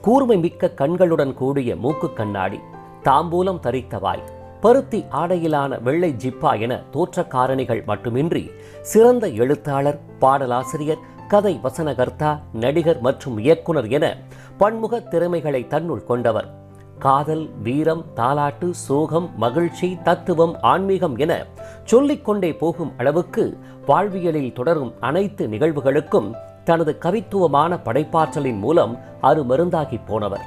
கூர்மை மிக்க கண்களுடன் கூடிய மூக்கு கண்ணாடி தாம்பூலம் தரித்த வாய் பருத்தி ஆடையிலான வெள்ளை ஜிப்பா என தோற்ற காரணிகள் மட்டுமின்றி சிறந்த எழுத்தாளர் பாடலாசிரியர் கதை வசனகர்த்தா நடிகர் மற்றும் இயக்குனர் என பன்முக திறமைகளை தன்னுள் கொண்டவர். காதல் வீரம் தாலாட்டு சோகம் மகிழ்ச்சி தத்துவம் ஆன்மீகம் என சொல்லிக்கொண்டே போகும் அளவுக்கு வாழ்வியலில் தொடரும் அனைத்து நிகழ்வுகளுக்கும் தனது கவித்துவமான படைப்பாற்றலின் மூலம் அருமருந்தாகி போனவர்.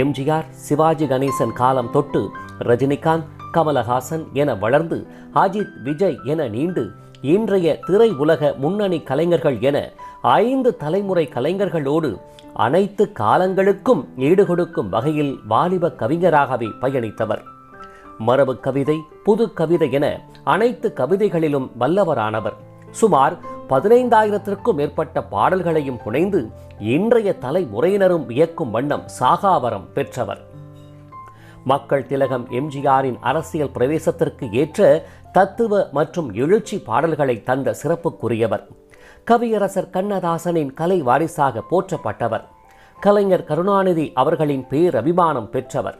எம்ஜிஆர் சிவாஜி கணேசன் காலம் தொட்டு ரஜினிகாந்த் கமலஹாசன் என வளர்ந்து அஜித் விஜய் என நீண்டு இன்றைய திரை உலக முன்னணி கலைஞர்கள் என ஐந்து தலைமுறை கலைஞர்களோடு அனைத்து காலங்களுக்கும் ஈடுகொடுக்கும் வகையில் வாலிப கவிஞராகவே பயணித்தவர். மரபு கவிதை புது கவிதை என அனைத்து கவிதைகளிலும் வல்லவரானவர். சுமார் பதினைந்தாயிரத்திற்கும் மேற்பட்ட பாடல்களையும் புனைந்து இன்றைய தலைமுறையினரும் வியக்கும் வண்ணம் சாகாவரம் பெற்றவர். மக்கள் திலகம் எம்ஜிஆரின் அரசியல் பிரவேசத்திற்கு ஏற்ற தத்துவ மற்றும் எழுச்சி பாடல்களை தந்த சிறப்புக்குரியவர். கவியரசர் கண்ணதாசனின் கலை வாரிசாக போற்றப்பட்டவர். கலைஞர் கருணாநிதி அவர்களின் பேரபிமானம் பெற்றவர்.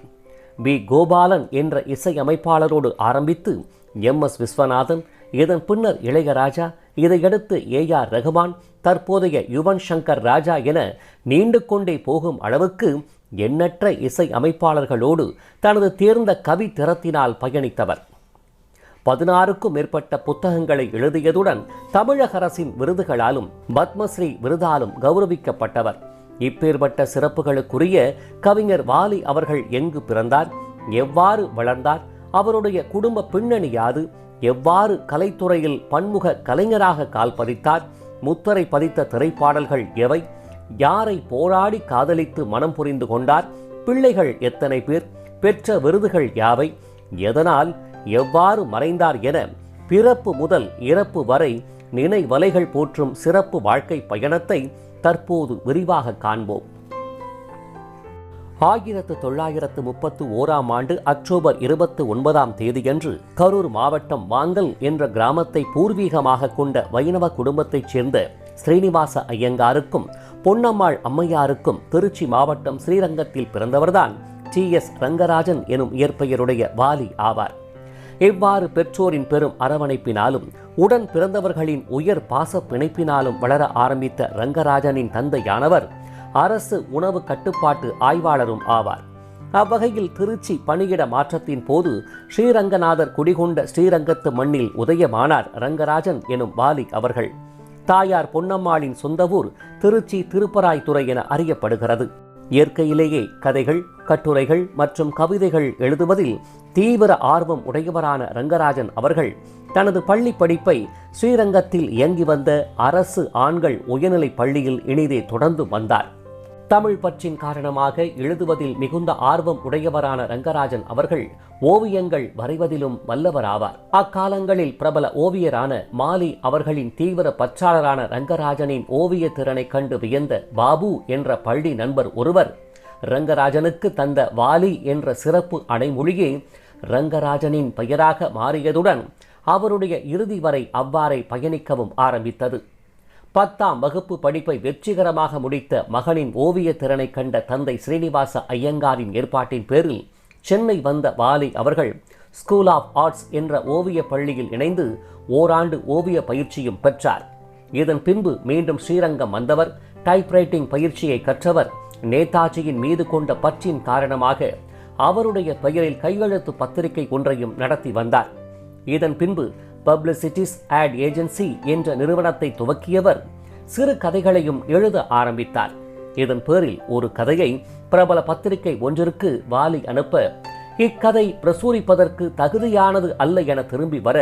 பி கோபாலன் என்ற இசையமைப்பாளரோடு ஆரம்பித்து எம். எஸ். விஸ்வநாதன் இதன் பின்னர் இளையராஜா இதையடுத்து ஏ ஆர் ரகுமான் தற்போதைய யுவன் சங்கர் ராஜா என நீண்டு கொண்டே போகும் அளவுக்கு எண்ணற்ற இசை அமைப்பாளர்களோடு தனது தேர்ந்த கவி திறத்தினால் பயணித்தவர். பதினாறுக்கும் மேற்பட்ட புத்தகங்களை எழுதியதுடன் தமிழக அரசின் விருதுகளாலும் பத்மஸ்ரீ விருதாலும் கௌரவிக்கப்பட்டவர். இப்பேற்பட்ட சிறப்புகளுக்குரிய கவிஞர் வாலி அவர்கள் எங்கு பிறந்தார் எவ்வாறு வளர்ந்தார் அவருடைய குடும்ப பின்னணி யாது எவ்வாறு கலைத்துறையில் பன்முக கலைஞராக கால் பதித்தார் முத்தரை பதித்த திரைப்பாடல்கள் எவை யாரை போராடி காதலித்து மனம் புரிந்து கொண்டார் பிள்ளைகள் எத்தனை பேர் பெற்ற விருதுகள் யாவை எதனால் எவ்வாறு மறைந்தார் என பிறப்பு முதல் இறப்பு வரை நினைவலைகள் போற்றும் சிறப்பு வாழ்க்கை பயணத்தை தற்போது விரிவாக காண்போம். ஆயிரத்து தொள்ளாயிரத்து முப்பத்து ஓராம் ஆண்டு அக்டோபர் இருபத்தி ஒன்பதாம் தேதியன்று கரூர் மாவட்டம் வாங்கல் என்ற கிராமத்தை பூர்வீகமாக கொண்ட வைணவ குடும்பத்தைச் சேர்ந்த ஸ்ரீனிவாச ஐயங்காருக்கும் பொன்னம்மாள் அம்மையாருக்கும் திருச்சி மாவட்டம் ஸ்ரீரங்கத்தில் பிறந்தவர்தான் டி எஸ் ரங்கராஜன் எனும் இயற்பெயருடைய வாலி ஆவார். இவ்வாறு பெற்றோரின் பெரும் அரவணைப்பினாலும் உடன் பிறந்தவர்களின் உயர் பாச பிணைப்பினாலும் வளர ஆரம்பித்த ரங்கராஜனின் தந்தையானவர் அரசு உணவு கட்டுப்பாட்டு ஆய்வாளரும் ஆவார். அவ்வகையில் திருச்சி பணியிட மாற்றத்தின் போது ஸ்ரீரங்கநாதர் குடிகொண்ட ஸ்ரீரங்கத்து மண்ணில் உதயமானார் ரங்கராஜன் எனும் வாலி அவர்கள். தாயார் பொன்னம்மாளின் சொந்த ஊர் திருச்சி திருப்பராய்த்துறை என அறியப்படுகிறது. இயற்கையிலேயே கதைகள் கட்டுரைகள் மற்றும் கவிதைகள் எழுதுவதில் தீவிர ஆர்வம் உடையவரான ரங்கராஜன் அவர்கள் தனது பள்ளி படிப்பை ஸ்ரீரங்கத்தில் இயங்கி வந்த அரசு ஆண்கள் உயர்நிலைப் பள்ளியில் இனிதே தொடர்ந்து வந்தார். தமிழ் பற்றின் காரணமாக எழுதுவதில் மிகுந்த ஆர்வம் உடையவரான ரங்கராஜன் அவர்கள் ஓவியங்கள் வரைவதிலும் வல்லவராவார். அக்காலங்களில் பிரபல ஓவியரான மாலி அவர்களின் தீவிர பற்றாளரான ரங்கராஜனின் ஓவிய திறனை கண்டு வியந்த பாபு என்ற பள்ளி நண்பர் ஒருவர் ரங்கராஜனுக்கு தந்த வாலி என்ற சிறப்பு அடைமொழியே ரங்கராஜனின் பெயராக மாறியதுடன் அவருடைய இறுதி வரை அவ்வாறே பயணிக்கவும் ஆரம்பித்தது. பத்தாம் வகுப்பு படிப்பை வெற்றிகரமாக முடித்த மகனின் ஓவிய திறனை கண்ட தந்தை ஸ்ரீனிவாச ஐயங்காரின் ஏற்பாட்டின் பேரில் சென்னை வந்த வாலி அவர்கள் ஸ்கூல் ஆஃப் ஆர்ட்ஸ் என்ற ஓவிய பள்ளியில் இணைந்து ஓராண்டு ஓவிய பயிற்சியும் பெற்றார். இதன் பின்பு மீண்டும் ஸ்ரீரங்கம் வந்தவர் டைப்ரைட்டிங் பயிற்சியை கற்றவர் நேதாஜியின் மீது கொண்ட பற்றின் காரணமாக அவருடைய பெயரில் கையெழுத்து பத்திரிகை ஒன்றையும் நடத்தி வந்தார். இதன் பின்பு பப்ளிசிட்டிஸ் ஆட் ஏஜென்சி என்ற நிறுவனத்தை துவக்கியவர் சிறு கதைகளையும் எழுத ஆரம்பித்தார். இதன் பேரில் ஒரு கதையை பிரபல பத்திரிகை ஒன்றிற்கு வாலி அனுப்ப இக்கதை பிரசுரிப்பதற்கு தகுதியானது அல்ல என திரும்பி வர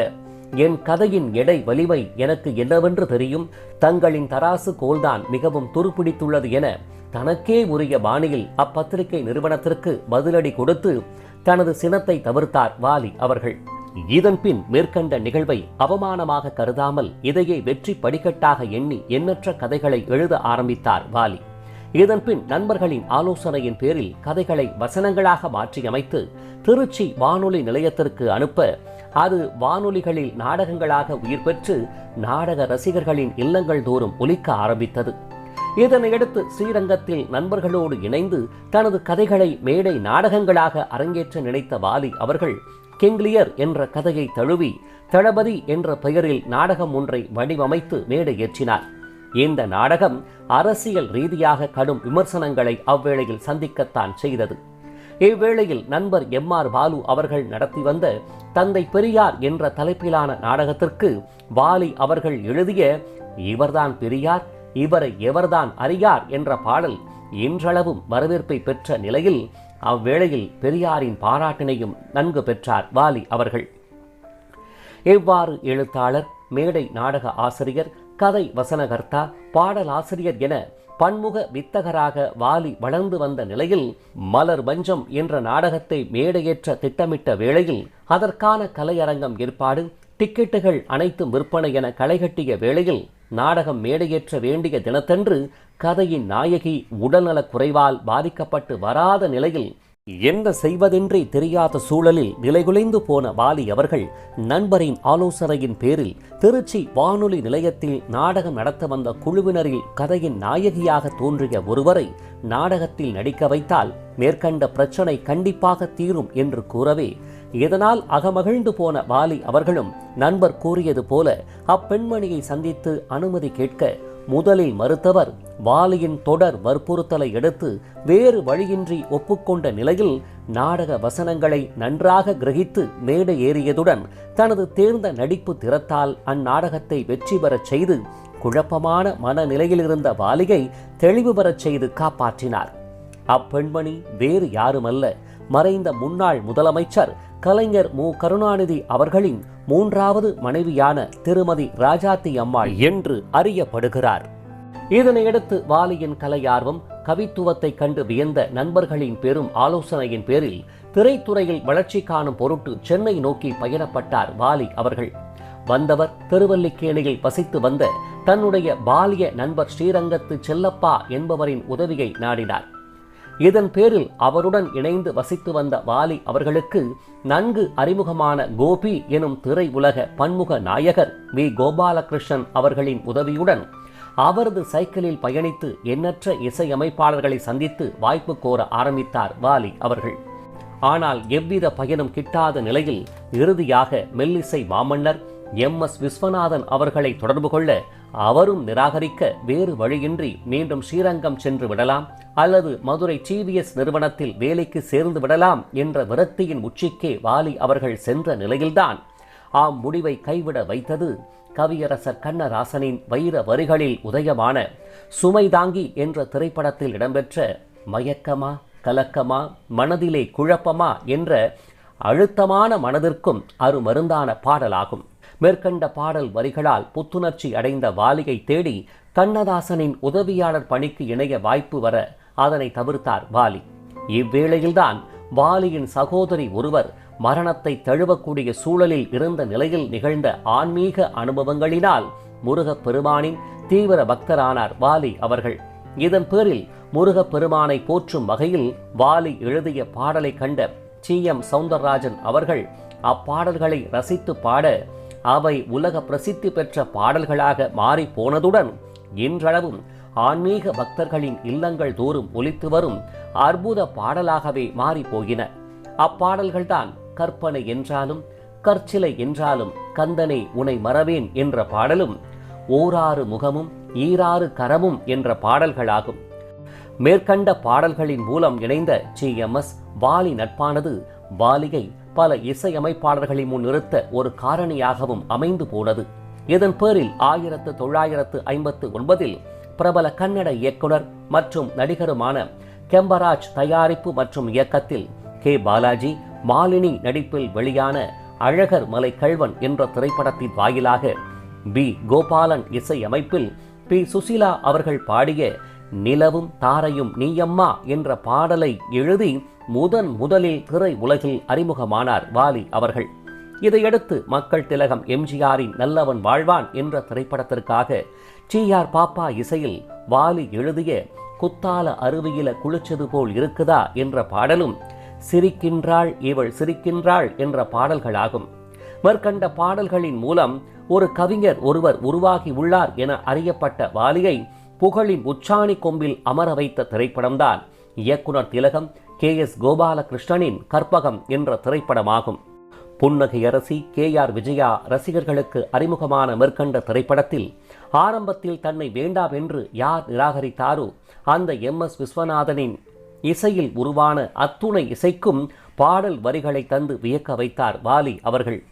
என் கதையின் எடை வலிமை எனக்கு என்னவென்று தெரியும். தங்களின் தராசு கோல்தான் மிகவும் துருப்பிடித்துள்ளது என தனக்கே உரிய பாணியில் அப்பத்திரிகை நிறுவனத்திற்கு பதிலடி கொடுத்து தனது சினத்தை தவிர்த்தார் வாலி அவர்கள். இதன்பின் மேற்கண்ட நிகழ்வை அவமானமாக கருதாமல் இதையே வெற்றி படிக்கட்டாக எண்ணி எண்ணற்ற கதைகளை எழுத ஆரம்பித்தார் வாலி. இதன்பின் நண்பர்களின் ஆலோசனையின் பேரில் கதைகளை வசனங்களாக மாற்றியமைத்து திருச்சி வானொலி நிலையத்திற்கு அனுப்ப அது வானொலிகளில் நாடகங்களாக உயிர் பெற்று நாடக ரசிகர்களின் இல்லங்கள் தோறும் ஒலிக்க ஆரம்பித்தது. இதனையடுத்து ஸ்ரீரங்கத்தில் நண்பர்களோடு இணைந்து தனது கதைகளை மேடை நாடகங்களாக அரங்கேற்ற நினைத்த வாலி அவர்கள் கிங்லியர் என்ற கதையை தழுவி தளபதி என்ற பெயரில் நாடகம் ஒன்றை வடிவமைத்து மேடை ஏற்றினார். இந்த நாடகம் அரசியல் ரீதியாக கடும் விமர்சனங்களை அவ்வேளையில் சந்திக்கத்தான் செய்தது. இவ்வேளையில் நண்பர் எம் ஆர் பாலு அவர்கள் நடத்தி வந்த தந்தை பெரியார் என்ற தலைப்பிலான நாடகத்திற்கு வாலி அவர்கள் எழுதிய இவர்தான் பெரியார் இவரை எவர்தான் அறியார் என்ற பாடல் இன்றளவும் வரவேற்பை பெற்ற நிலையில் அவ்வேளையில் பெரியாரின் பாராட்டினையும் நன்கு பெற்றார் வாலி அவர்கள். இவ்வாறு எழுத்தாளர் மேடை நாடக ஆசிரியர் கதை வசனகர்த்தா பாடலாசிரியர் என பன்முக வித்தகராக வாலி வளர்ந்து வந்த நிலையில் மலர் மஞ்சம் என்ற நாடகத்தை மேடையேற்ற திட்டமிட்ட வேளையில் அதற்கான கலையரங்கம் ஏற்பாடு டிக்கெட்டுகள் அனைத்தும் விற்பனை என களைகட்டிய வேளையில் நாடகம் மேடையேற்ற வேண்டிய தினத்தன்று கதையின் நாயகி உடல்நலக் குறைவால் பாதிக்கப்பட்டு வராத நிலையில் என்ன செய்வதென்றே தெரியாத சூழலில் நிலைகுலைந்து போன வாலி அவர்கள் நண்பரின் ஆலோசனையின் பேரில் திருச்சி வானொலி நிலையத்தில் நாடகம் நடத்த வந்த குழுவினரில் கதையின் நாயகியாக தோன்றிய ஒருவரை நாடகத்தில் நடிக்க வைத்தால் மேற்கண்ட பிரச்சனை கண்டிப்பாக தீரும் என்று கூறவே இதனால் அகமகிழ்ந்து போன வாலி அவர்களும் நண்பர் கூறியது போல அப்பெண்மணியை சந்தித்து அனுமதி கேட்க முதலில் மறுத்தவர் வாலியின் தொடர் வற்புறுத்தலை எடுத்து வேறு வழியின்றி ஒப்புக்கொண்ட நிலையில் நாடக வசனங்களை நன்றாக கிரகித்து மேடை ஏறியதுடன் தனது தேர்ந்த நடிப்பு திறத்தால் அந்நாடகத்தை வெற்றி பெறச் செய்து குழப்பமான மனநிலையில் இருந்த வாலியை தெளிவு பெறச் செய்து காப்பாற்றினார். அப்பெண்மணி வேறு யாருமல்ல மறைந்த முன்னாள் முதலமைச்சர் கலைஞர் மு. கருணாநிதி அவர்களின் மூன்றாவது மனைவியான திருமதி ராஜாத்தி அம்மாள் என்று அறியப்படுகிறார். இதனையடுத்து வாலியின் கலையார்வம் கவித்துவத்தை கண்டு வியந்த நண்பர்களின் பெரும் ஆலோசனையின் பேரில் திரைத்துறையில் வளர்ச்சி காணும் பொருட்டு சென்னை நோக்கி பயணப்பட்டார் வாலி அவர்கள். வந்தவர் திருவல்லிக்கேணியில் வசித்து வந்த தன்னுடைய பாலிய நண்பர் ஸ்ரீரங்கத்து செல்லப்பா என்பவரின் உதவியை நாடினார். இதன் பேரில் அவருடன் இணைந்து வசித்து வந்த வாலி அவர்களுக்கு நன்கு அறிமுகமான கோபி எனும் திரை உலக பன்முக நாயகர் வி. கோபாலகிருஷ்ணன் அவர்களின் உதவியுடன் அவரது சைக்கிளில் பயணித்து எண்ணற்ற இசையமைப்பாளர்களை சந்தித்து வாய்ப்பு கோர ஆரம்பித்தார் வாலி அவர்கள். ஆனால் எவ்வித பயனும் கிட்டாத நிலையில் இறுதியாக மெல்லிசை மாமன்னர் எம் எஸ் விஸ்வநாதன் அவர்களை தொடர்பு கொள்ள அவரும் நிராகரிக்க வேறு வழியின்றி மீண்டும் ஸ்ரீரங்கம் சென்று விடலாம் அல்லது மதுரை டிவிஎஸ் நிறுவனத்தில் வேலைக்கு சேர்ந்து விடலாம் என்ற விரக்தியின் உச்சிக்கே வாலி அவர்கள் சென்ற நிலையில்தான் ஆம் முடிவை கைவிட வைத்தது கவியரசர் கண்ணராசனின் வைர வரிகளில் உதயமான சுமைதாங்கி என்ற திரைப்படத்தில் இடம்பெற்ற மயக்கமா கலக்கமா மனதிலே குழப்பமா என்ற அழுத்தமான மனதிற்கும் அருமருந்தான பாடலாகும். மேற்கண்ட பாடல் வரிகளால் புத்துணர்ச்சி அடைந்த வாலியை தேடி கண்ணதாசனின் உதவியாளர் பணிக்கு இணைய வாய்ப்பு வர அதனை தவிர்த்தார் வாலி. இவ்வேளையில்தான் வாலியின் சகோதரி ஒருவர் மரணத்தை தழுவக்கூடிய சூழலில் இருந்த நிலையில் நிகழ்ந்த ஆன்மீக அனுபவங்களினால் முருகப் பெருமானின் தீவிர பக்தரானார் வாலி அவர்கள். இதன் பேரில் முருகப் பெருமானை போற்றும் வகையில் வாலி எழுதிய பாடலை கண்ட சி. எம். சவுந்தரராஜன் அவர்கள் அப்பாடல்களை ரசித்து பாட அவை உலக பிரசித்தி பெற்ற பாடல்களாக மாறி போனதுடன் இன்றளவும் ஆன்மீக பக்தர்களின் இல்லங்கள் தோறும் ஒலித்து வரும் அற்புத பாடலாகவே மாறி போகின அப்பாடல்கள்தான் கற்பனை என்றாலும் கற்சிலை என்றாலும் கந்தனை உனை மறவேன் என்ற பாடலும் ஓராறு முகமும் ஈராறு கரமும் என்ற பாடல்களாகும். மேற்கண்ட பாடல்களின் மூலம் இணைந்த சி எம் எஸ் வாலி நட்பானது வாலியை பல இசையமைப்பாளர்களை முன் நிறுத்த ஒரு காரணியாகவும் அமைந்து போனது. இதன் பேரில் ஆயிரத்து தொள்ளாயிரத்து ஐம்பத்து ஒன்பதில் பிரபல கன்னட இயக்குனர் மற்றும் நடிகருமான கெம்பராஜ் தயாரிப்பு மற்றும் இயக்கத்தில் கே. பாலாஜி மாலினி நடிப்பில் வெளியான அழகர் மலை கல்வன் என்ற திரைப்படத்தின் வாயிலாக பி. கோபாலன் இசையமைப்பில் பி. சுசீலா அவர்கள் பாடிய நிலவும் தாரையும் நீயம்மா என்ற பாடலை எழுதி முதன் முதலில் திரை உலகில் அறிமுகமானார் வாலி அவர்கள். இதையடுத்து மக்கள் திலகம் எம்ஜிஆரின் நல்லவன் வாழ்வான் என்ற திரைப்படத்திற்காக டி ஆர் பாப்பா இசையில் வாலி எழுதிய குத்தால அருவியில குளிச்சது போல் இருக்குதா என்ற பாடலும் சிரிக்கின்றாள் இவள் சிரிக்கின்றாள் என்ற பாடல்களாகும். மேற்கண்ட பாடல்களின் மூலம் ஒரு கவிஞர் ஒருவர் உருவாகி உள்ளார் என அறியப்பட்ட வாலியை புகழின் உச்சாணி கொம்பில் அமர வைத்த திரைப்படம்தான் இயக்குனர் திலகம் கே எஸ் கோபாலகிருஷ்ணனின் கற்பகம் என்ற திரைப்படமாகும். புன்னகை அரசி கே ஆர் விஜயா ரசிகர்களுக்கு அறிமுகமான மேற்கண்ட திரைப்படத்தில் ஆரம்பத்தில் தன்னை வேண்டாம் என்று யார் நிராகரித்தாரோ அந்த எம் எஸ் விஸ்வநாதனின் இசையில் உருவான அத்துணை இசைக்கும் பாடல் வரிகளை தந்து வியக்க வைத்தார் வாலி அவர்கள்.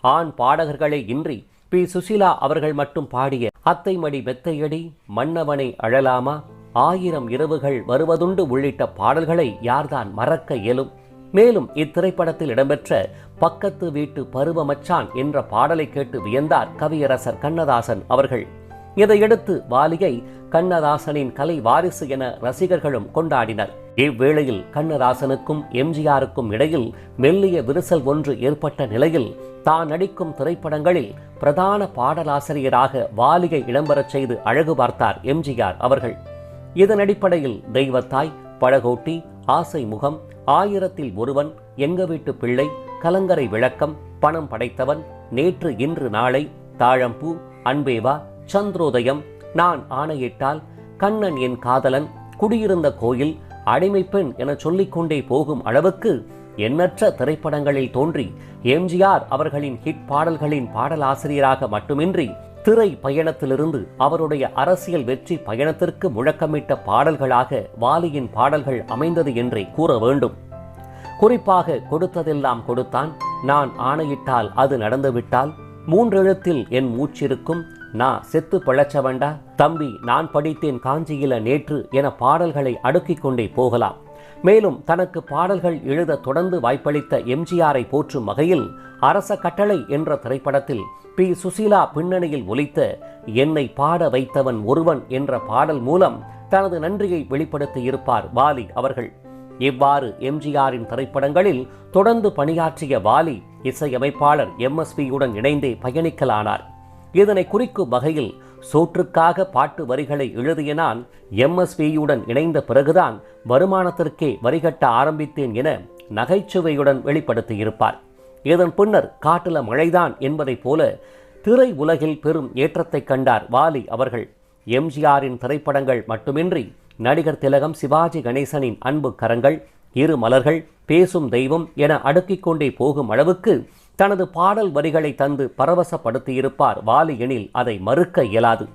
ஆண் பாடகர்களே இன்றி பி. சுசிலா அவர்கள் மட்டும் பாடிய அத்தை மடி மெத்தையடி மன்னவனை அழலாமா? ஆயிரம் இரவுகள் வருவதுண்டு உள்ளிட்ட பாடல்களை யார்தான் மறக்க இயலும்? மேலும் இத்திரைப்படத்தில் இடம்பெற்ற பக்கத்து வீட்டு பருவமச்சான் என்ற பாடலை கேட்டு வியந்தார் கவியரசர் கண்ணதாசன் அவர்கள். இதையடுத்து வாலியை கண்ணதாசனின் கலை வாரிசு என ரசிகர்களும் கொண்டாடினர். இவ்வேளையில் கண்ணதாசனுக்கும் எம்ஜிஆருக்கும் இடையில் மெல்லிய விரிசல் ஒன்று ஏற்பட்ட நிலையில் தான் நடிக்கும் திரைப்படங்களில் பிரதான பாடலாசிரியராக வாலிகை இடம்பெறச் செய்து அழகு பார்த்தார் எம்ஜிஆர் அவர்கள். இதன் அடிப்படையில் தெய்வத்தாய் பழகோட்டி ஆசை முகம் ஆயிரத்தில் ஒருவன் எங்க வீட்டு பிள்ளை கலங்கரை விளக்கம் பணம் படைத்தவன் நேற்று இன்று நாளை தாழம்பூ அன்பேவா சந்திரோதயம் நான் ஆணையிட்டால் கண்ணன் என் காதலன் குடியிருந்த கோயில் அடிமை பெண் என சொல்லிக்கொண்டே போகும் அளவுக்கு எண்ணற்ற திரைப்படங்களில் தோன்றி எம்ஜிஆர் அவர்களின் ஹிட் பாடல்களின் பாடலாசிரியராக மட்டுமின்றி திரை பயணத்திலிருந்து அவருடைய அரசியல் வெற்றி பயணத்திற்கு முழக்கமிட்ட பாடல்களாக வாலியின் பாடல்கள் அமைந்தது என்றே கூற வேண்டும். குறிப்பாக கொடுத்ததெல்லாம் கொடுத்தான் நான் ஆணையிட்டால் அது நடந்துவிட்டால் மூன்றெழுத்தில் என் மூச்சிருக்கும் நான் செத்து பிழைச்சவண்டா தம்பி நான் படித்தேன் காஞ்சியில நேற்று என பாடல்களை அடுக்கிக் கொண்டே போகலாம். மேலும் தனக்கு பாடல்கள் எழுத தொடர்ந்து வாய்ப்பளித்த எம்ஜிஆரை போற்றும் வகையில் அரச கட்டளை என்ற திரைப்படத்தில் பி. சுசீலா பின்னணியில் ஒலித்த என்னை பாட வைத்தவன் ஒருவன் என்ற பாடல் மூலம் தனது நன்றியை வெளிப்படுத்தியிருப்பார் வாலி அவர்கள். இவ்வாறு எம்ஜிஆரின் திரைப்படங்களில் தொடர்ந்து பணியாற்றிய வாலி இசையமைப்பாளர் எம்எஸ்பியுடன் இணைந்தே பயணிக்கலானார். இதனை குறிக்கும் வகையில் சோற்றுக்காக பாட்டு வரிகளை எழுதிய நான் எம்எஸ்பியுடன் இணைந்த பிறகுதான் வருமானத்திற்கே வரிகட்ட ஆரம்பித்தேன் என நகைச்சுவையுடன் வெளிப்படுத்தியிருப்பார். இதன் பின்னர் காட்டுல மழைதான் என்பதைப் போல திரை உலகில் பெரும் ஏற்றத்தை கண்டார் வாலி அவர்கள். எம்ஜிஆரின் திரைப்படங்கள் மட்டுமின்றி நடிகர் திலகம் சிவாஜி கணேசனின் அன்பு கரங்கள் இரு மலர்கள் பேசும் தெய்வம் என அடுக்கிக் கொண்டே போகும் அளவுக்கு தனது பாடல் வரிகளை தந்து பரவசப்படுத்தியிருப்பார் வாலி எனில் அதை மறுக்க இயலாது.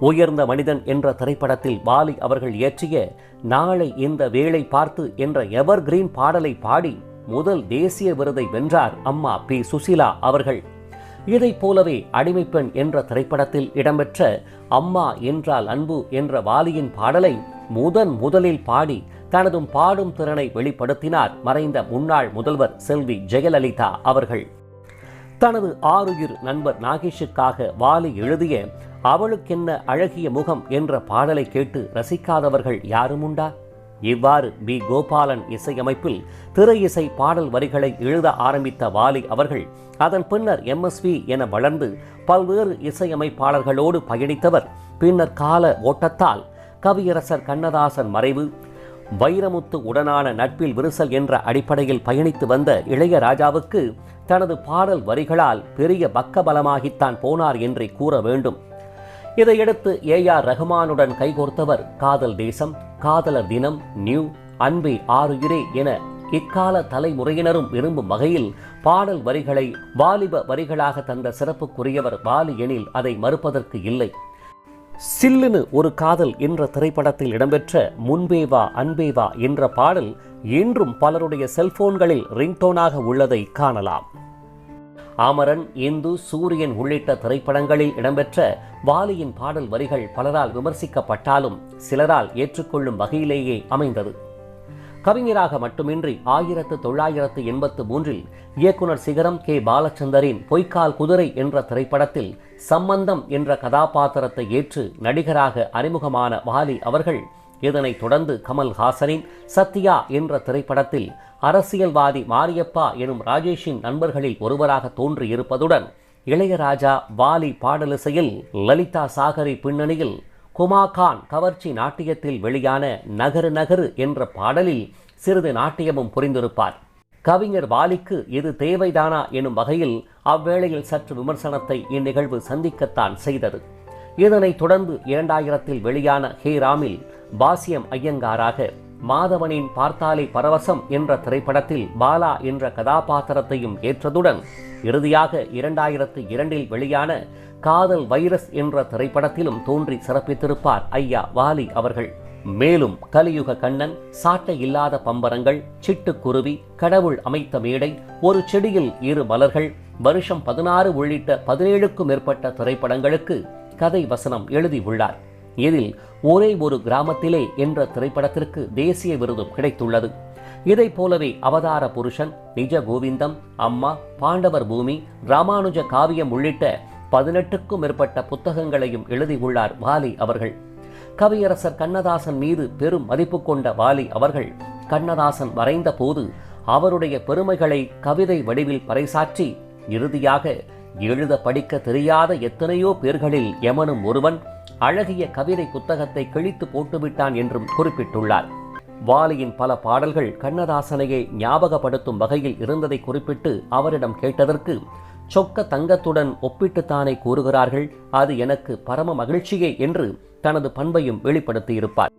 உயர்ந்த மனிதன் என்ற திரைப்படத்தில் வாலி அவர்கள் இயற்றிய நாளை இந்த வேளை பார்த்து என்ற எவர் கிரீன் பாடலை பாடி முதல் தேசிய விருதை வென்றார் அம்மா பி. சுசிலா அவர்கள். இதைப் போலவே அடிமைப்பெண் என்ற திரைப்படத்தில் இடம்பெற்ற அம்மா என்றால் அன்பு என்ற வாலியின் பாடலை முதன் முதலில் பாடி தனது பாடும் திறனை வெளிப்படுத்தினார் மறைந்த முன்னாள் முதல்வர் செல்வி ஜெயலலிதா அவர்கள். தனது ஆறுயிர் நண்பர் நாகேஷுக்காக வாலி எழுதிய அவளுக்கென்ன அழகிய முகம் என்ற பாடலை கேட்டு ரசிக்காதவர்கள் யாரும் உண்டா இவ்வாறு பி. கோபாலன் இசையமைப்பில் திரை இசை பாடல் வரிகளை எழுத ஆரம்பித்த வாலி அவர்கள் அதன் பின்னர் எம்எஸ்வி என வளர்ந்து பல்வேறு இசையமைப்பாளர்களோடு பயணித்தவர். பின்னர் கால ஓட்டத்தால் கவியரசர் கண்ணதாசன் மறைவு வைரமுத்து உடனான நட்பில் விரிசல் என்ற அடிப்படையில் பயணித்து வந்த இளையராஜாவுக்கு தனது பாடல் வரிகளால் பெரிய பக்கபலமாகித்தான் போனார் என்றே கூற வேண்டும். இதையடுத்து ஏ ஆர் ரஹ்மானுடன் கைகோர்த்தவர் காதல் தேசம் காதலர் தினம் நியூ அன்பே ஆறுயிரே என இக்கால தலைமுறையினரும் விரும்பும் வகையில் பாடல் வரிகளை வாலிப வரிகளாக தந்த சிறப்புக்குரியவர் வாலி எனில் அதை மறுப்பதற்கு இல்லை. சில்லுனு ஒரு காதல் என்ற திரைப்படத்தில் இடம்பெற்ற முன்பேவா அன்பேவா என்ற பாடல் இன்றும் பலருடைய செல்போன்களில் ரிங்டோனாக உள்ளதை காணலாம். அமரன் இந்து சூரியன் உள்ளிட்ட திரைப்படங்களில் இடம்பெற்ற வாலியின் பாடல் வரிகள் பலரால் விமர்சிக்கப்பட்டாலும் சிலரால் ஏற்றுக்கொள்ளும் வகையிலேயே அமைந்தது. கவிஞராக மட்டுமின்றி ஆயிரத்து தொள்ளாயிரத்து எண்பத்து மூன்றில் இயக்குனர் சிகரம் கே. பாலச்சந்தரின் பொய்க்கால் குதிரை என்ற திரைப்படத்தில் சம்பந்தம் என்ற கதாபாத்திரத்தை ஏற்று நடிகராக அறிமுகமான வாலி அவர்கள் இதனைத் தொடர்ந்து கமல்ஹாசனின் சத்யா என்ற திரைப்படத்தில் அரசியல்வாதி மாரியப்பா எனும் ராஜேஷின் நண்பர்களில் ஒருவராக தோன்றியிருப்பதுடன் இளையராஜா வாலி பாடலிசையில் லலிதா சாகரி பின்னணியில் குமா கான் கவர்ச்சி நாட்டியத்தில் வெளியான நகரு நகரு என்ற பாடலில் சிறிது நாட்டியமும் புரிந்திருப்பார். கவிஞர் வாலிக்கு இது தேவைதானா எனும் வகையில் அவ்வேளையில் சற்று விமர்சனத்தை இந்நிகழ்வு சந்திக்கத்தான் செய்தது. இதனைத் தொடர்ந்து இரண்டாயிரத்தில் வெளியான ஹே ராமில் பாசியம் ஐயங்காராக மாதவனின் பார்த்தாலே பரவசம் என்ற திரைப்படத்தில் பாலா என்ற கதாபாத்திரத்தையும் ஏற்றதுடன் இறுதியாக இரண்டாயிரத்து இரண்டில் வெளியான காதல் வைரஸ் என்ற திரைப்படத்திலும் தோன்றி சிறப்பித்திருப்பார் ஐயா வாலி அவர்கள். மேலும் கலியுக கண்ணன் சாட்டை இல்லாத பம்பரங்கள் சிட்டுக்குருவி கடவுள் அமைத்த மேடை ஒரு செடியில் இரு மலர்கள் வருஷம் பதினாறு உள்ளிட்ட பதினேழுக்கும் மேற்பட்ட திரைப்படங்களுக்கு கதை வசனம் எழுதியுள்ளார் இதில் ஒரே ஒரு கிராமத்திலே என்ற திரைப்படத்திற்கு தேசிய விருதும் கிடைத்துள்ளது. இதை போலவே அவதார புருஷன் நிஜ கோவிந்தம் அம்மா பாண்டவர் பூமி ராமானுஜ காவியம் உள்ளிட்ட பதினெட்டுக்கும் மேற்பட்ட புத்தகங்களையும் எழுதியுள்ளார் வாலி அவர்கள். கவியரசர் கண்ணதாசன் மீது பெரும் மதிப்பு கொண்ட வாலி அவர்கள் கண்ணதாசன் வரைந்த போது அவருடைய பெருமைகளை கவிதை வடிவில் பறைசாற்றி இறுதியாக எழுத படிக்க தெரியாத எத்தனையோ பேர்களில் எமனும் ஒருவன் அழகிய கவிதை புத்தகத்தை கிழித்து போட்டுவிட்டான் என்றும் குறிப்பிட்டுள்ளார். வாலியின் பல பாடல்கள் கண்ணதாசனையே ஞாபகப்படுத்தும் வகையில் இருந்ததை குறிப்பிட்டு அவரிடம் கேட்டதற்கு சொக்க தங்கத்துடன் ஒப்பிட்டுத்தானே கூறுகிறார்கள் அது எனக்கு பரம மகிழ்ச்சியே என்று தனது பண்பையும் வெளிப்படுத்தியிருப்பார்.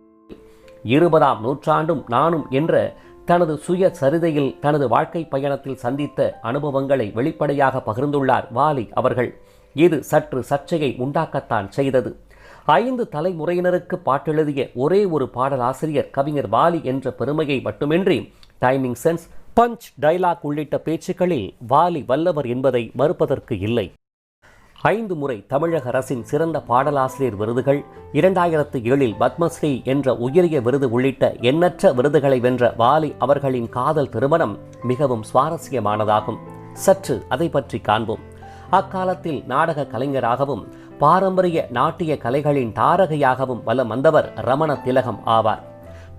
இருபதாம் நூற்றாண்டும் நானும் என்ற தனது சுய சரிதையில் தனது வாழ்க்கை பயணத்தில் சந்தித்த அனுபவங்களை வெளிப்படையாக பகிர்ந்துள்ளார் வாலி அவர்கள். இது சற்று சர்ச்சையை உண்டாக்கத்தான் செய்தது. ஐந்து தலைமுறையினருக்கு பாட்டெழுதிய ஒரே ஒரு பாடலாசிரியர் கவிஞர் வாலி என்ற பெருமையை மட்டுமின்றி டைமிங் சென்ஸ் பஞ்ச் டைலாக் உள்ளிட்ட பேச்சுக்களில் வாலி வல்லவர் என்பதை மறுப்பதற்கு இல்லை. ஐந்து முறை தமிழக அரசின் சிறந்த பாடலாசிரியர் விருதுகள் இரண்டாயிரத்து ஏழில் பத்மஸ்ரீ என்ற உயரிய விருது உள்ளிட்ட எண்ணற்ற விருதுகளை வென்ற வாலி அவர்களின் காதல் திருமணம் மிகவும் சுவாரஸ்யமானதாகும். சற்று அதை பற்றி காண்போம். அக்காலத்தில் நாடக கலைஞராகவும் பாரம்பரிய நாட்டிய கலைகளின் தாரகையாகவும் வலம் வந்தவர் ரமண திலகம் ஆவார்.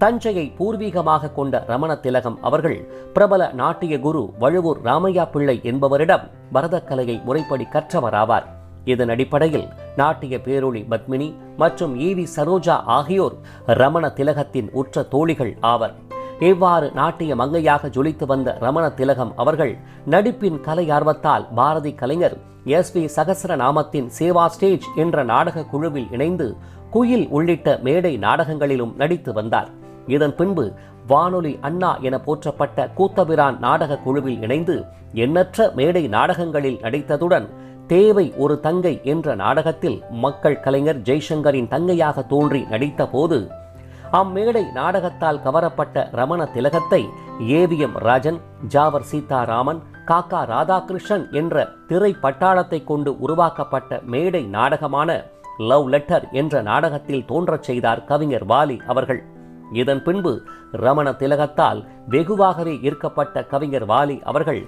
தஞ்சையை பூர்வீகமாக கொண்ட ரமண திலகம் அவர்கள் பிரபல நாட்டிய குரு வழுவூர் ராமையா பிள்ளை என்பவரிடம் பரதக்கலையை முறைப்படி கற்றவராவார். இதன் அடிப்படையில் நாட்டிய பேரொளி பத்மினி மற்றும் ஈவி சரோஜா ஆகியோர் ரமண திலகத்தின் உற்ற தோழிகள் ஆவர். இவ்வாறு நாட்டிய மங்கையாக ஜொலித்து வந்த ரமண திலகம் அவர்கள் நடிப்பின் கலை ஆர்வத்தால் பாரதி கலைஞர் எஸ் வி சகசரநாமத்தின் சேவா ஸ்டேஜ் என்ற நாடக குழுவில் இணைந்து குயில் உள்ளிட்ட மேடை நாடகங்களிலும் நடித்து வந்தார். இதன் பின்பு வானொலி அண்ணா என போற்றப்பட்ட கூத்தபிரான் நாடக குழுவில் இணைந்து எண்ணற்ற மேடை நாடகங்களில் நடித்ததுடன் தேவை ஒரு தங்கை என்ற நாடகத்தில் மக்கள் கலைஞர் ஜெய்சங்கரின் தங்கையாக தோன்றி நடித்த போது அம்மேடை நாடகத்தால் கவரப்பட்ட ரமண திலகத்தை ஏவிஎம் ராஜன் ஜாவர் சீதாராமன் காக்கா ராதாகிருஷ்ணன் என்ற திரை பட்டாளத்தை கொண்டு உருவாக்கப்பட்ட மேடை நாடகமான லவ் லெட்டர் என்ற நாடகத்தில் தோன்றச் செய்தார் கவிஞர் வாலி அவர்கள். இதன் பின்பு ரமண திலகத்தால் வெகுவாகவே ஈர்க்கப்பட்ட கவிஞர் வாலி அவர்கள்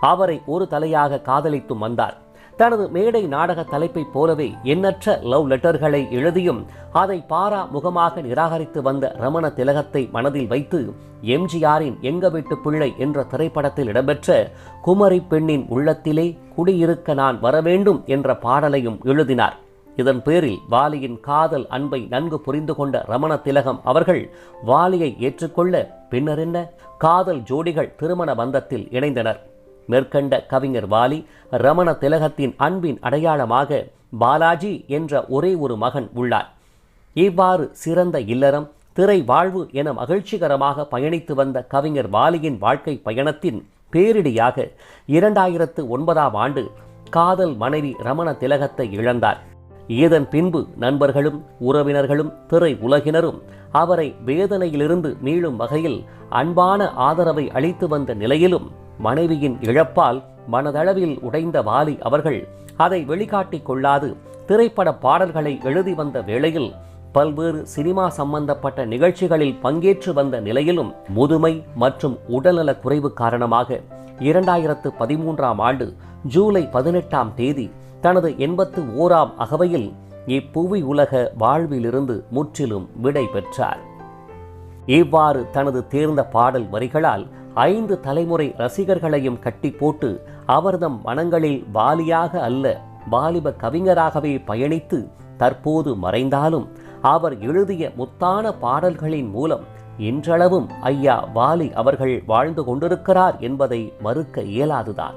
அவரை ஒரு தலையாக காதலித்தும் வந்தார். தனது மேடை நாடக தலைப்பைப் போலவே எண்ணற்ற லவ் லெட்டர்களை எழுதியும் அதை பாரா முகமாக நிராகரித்து வந்த ரமண திலகத்தை மனதில் வைத்து எம்ஜிஆரின் எங்க வீட்டு பிள்ளை என்ற திரைப்படத்தில் இடம்பெற்ற குமரி பெண்ணின் உள்ளத்திலே குடியிருக்க நான் வரவேண்டும் என்ற பாடலையும் எழுதினார். இதன் பேரில் வாலியின் காதல் அன்பை நன்கு புரிந்து கொண்ட ரமண திலகம் அவர்கள் வாலியை ஏற்றுக்கொள்ள பின்னர் என்ன? காதல் ஜோடிகள் திருமண பந்தத்தில் இணைந்தனர். மேற்கண்ட கவிஞர் வாலி ரமண திலகத்தின் அன்பின் அடையாளமாக பாலாஜி என்ற ஒரே ஒரு மகன் உள்ளார். இவ்வாறு சிறந்த இல்லறம் திரை வாழ்வு என மகிழ்ச்சிகரமாக பயணித்து வந்த கவிஞர் வாலியின் வாழ்க்கை பயணத்தின் பேரிடியாக இரண்டாயிரத்து ஒன்பதாம் ஆண்டு காதல் மனைவி ரமண திலகத்தை இழந்தார். இதன் பின்பு நண்பர்களும் உறவினர்களும் திரை உலகினரும் அவரை வேதனையிலிருந்து மீளும் வகையில் அன்பான ஆதரவை அளித்து வந்த நிலையிலும் மனைவியின் இழப்பால் மனதளவில் உடைந்த வாலி அவர்கள் அதை வெளிக்காட்டிக் கொள்ளாது திரைப்பட பாடல்களை எழுதி வந்த வேளையில் பல்வேறு சினிமா சம்பந்தப்பட்ட நிகழ்ச்சிகளில் பங்கேற்று வந்த நிலையிலும் முதுமை மற்றும் உடல்நலக் குறைவு காரணமாக இரண்டாயிரத்து பதிமூன்றாம் ஆண்டு ஜூலை பதினெட்டாம் தேதி தனது எண்பத்து ஓராம் அகவையில் இப்புவி உலக வாழ்விலிருந்து முற்றிலும் விடை பெற்றார். இவ்வாறு தனது தேர்ந்த பாடல் வரிகளால் ஐந்து தலைமுறை ரசிகர்களையும் கட்டி போட்டு அவர்தம் மனங்களில் வாலியாக அல்ல வாலிப கவிஞராகவே பயணித்து தற்போது மறைந்தாலும் அவர் எழுதிய முத்தான பாடல்களின் மூலம் இன்றளவும் ஐயா வாலி அவர்கள் வாழ்ந்து கொண்டிருக்கிறார் என்பதை மறுக்க இயலாதுதான்.